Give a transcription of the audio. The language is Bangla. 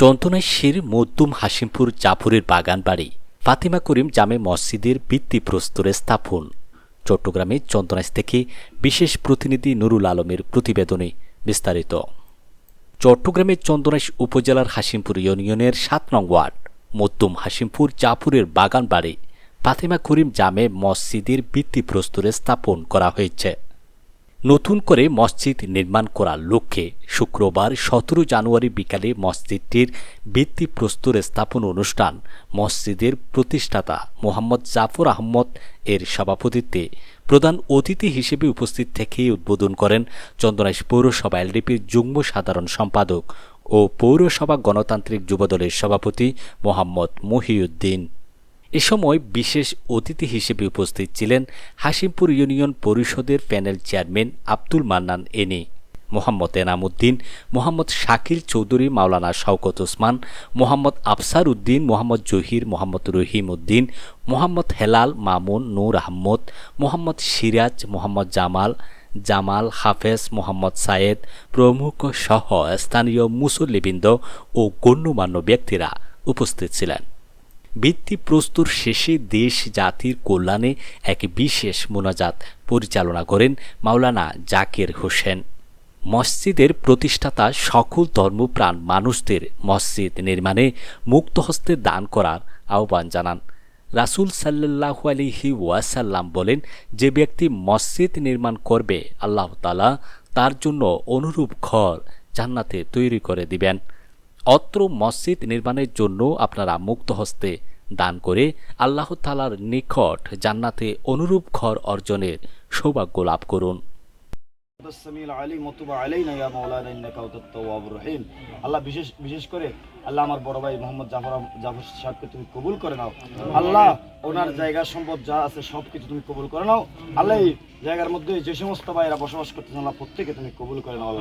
চন্দনাইশের মদ্যুম হাসিমপুর জাফরের বাগান বাড়ি। ফাতিমা করিম জামে মসজিদের ভিত্তি প্রস্তরে স্থাপন। চট্টগ্রামে চন্দনাইশ থেকে বিশেষ প্রতিনিধি নুরুল আলমের প্রতিবেদনে বিস্তারিত। চট্টগ্রামের চন্দনাইশ উপজেলার হাসিমপুর ইউনিয়নের সাত নং ওয়ার্ড মদ্যুম হাসিমপুর জাফরের বাগান বাড়ি, ফাতেমা করিম জামে মসজিদের ভিত্তি প্রস্তরে স্থাপন করা হয়েছে। নতুন করে মসজিদ নির্মাণ করার লক্ষ্যে শুক্রবার সতেরো জানুয়ারি বিকালে মসজিদটির ভিত্তি প্রস্তর স্থাপন অনুষ্ঠান মসজিদের প্রতিষ্ঠাতা মোহাম্মদ জাফর আহমদ এর সভাপতিত্বে প্রধান অতিথি হিসেবে উপস্থিত থেকে উদ্বোধন করেন চন্দনাইশ পৌরসভা এলডিপির যুগ্ম সাধারণ সম্পাদক ও পৌরসভা গণতান্ত্রিক যুবদলের সভাপতি মোহাম্মদ মহিউদ্দিন। এ সময় বিশেষ অতিথি হিসেবে উপস্থিত ছিলেন হাসিমপুর ইউনিয়ন পরিষদের প্যানেল চেয়ারম্যান আব্দুল মান্নান এনি। মোহাম্মদ এনামুদ্দিন মোহাম্মদ শাকিল চৌধুরী, মাওলানা শওকত ওসমান, মোহাম্মদ আফসার উদ্দিন, মোহাম্মদ জহির, মোহাম্মদ রহিম উদ্দিন, মোহাম্মদ হেলাল মামুন, নূর আহমদ, মোহাম্মদ সিরাজ, মোহাম্মদ জামাল জামাল হাফেজ, মোহাম্মদ সায়েদ, প্রমুখ সহ স্থানীয় মুসল্লিবৃন্দ ও গণ্যমান্য ব্যক্তিরা উপস্থিত ছিলেন। ভিত্তি প্রস্তুর শেষে দেশ জাতির কল্যাণে এক বিশেষ মোনাজাত পরিচালনা করেন মাওলানা জাকির হোসেন। মসজিদের প্রতিষ্ঠাতা সকল ধর্মপ্রাণ মানুষদের মসজিদ নির্মাণে মুক্ত হস্তে দান করার আহ্বান জানান। রাসুল সাল্লাহু আলিহি ওয়াসাল্লাম বলেন, যে ব্যক্তি মসজিদ নির্মাণ করবে, আল্লাহ তালা তার জন্য অনুরূপ ঘর জান্নাতে তৈরি করে দিবেন। অত্র মসজিদ নির্মাণের জন্য আপনারা মুক্ত হস্তে দান করে আল্লাহ তালার নিকট জান্নাতে অনুরূপ ঘর অর্জনের সৌভাগ্য লাভ করুন। আল্লাহ বিশেষ বিশেষ করে আল্লাহ আমার বড় ভাই মোহাম্মদ জাফর জাফর সাহেবকে তুমি কবুল করে নাও। আল্লাহ ওনার জায়গা সম্পদ যা আছে সব কিছু তুমি কবুল করে নাও। আল্লাহ এই জায়গার মধ্যে যে সমস্ত ভাইরা বসবাস করতেছেন, আল্লাহ প্রত্যেকে তুমি কবুল করে নাও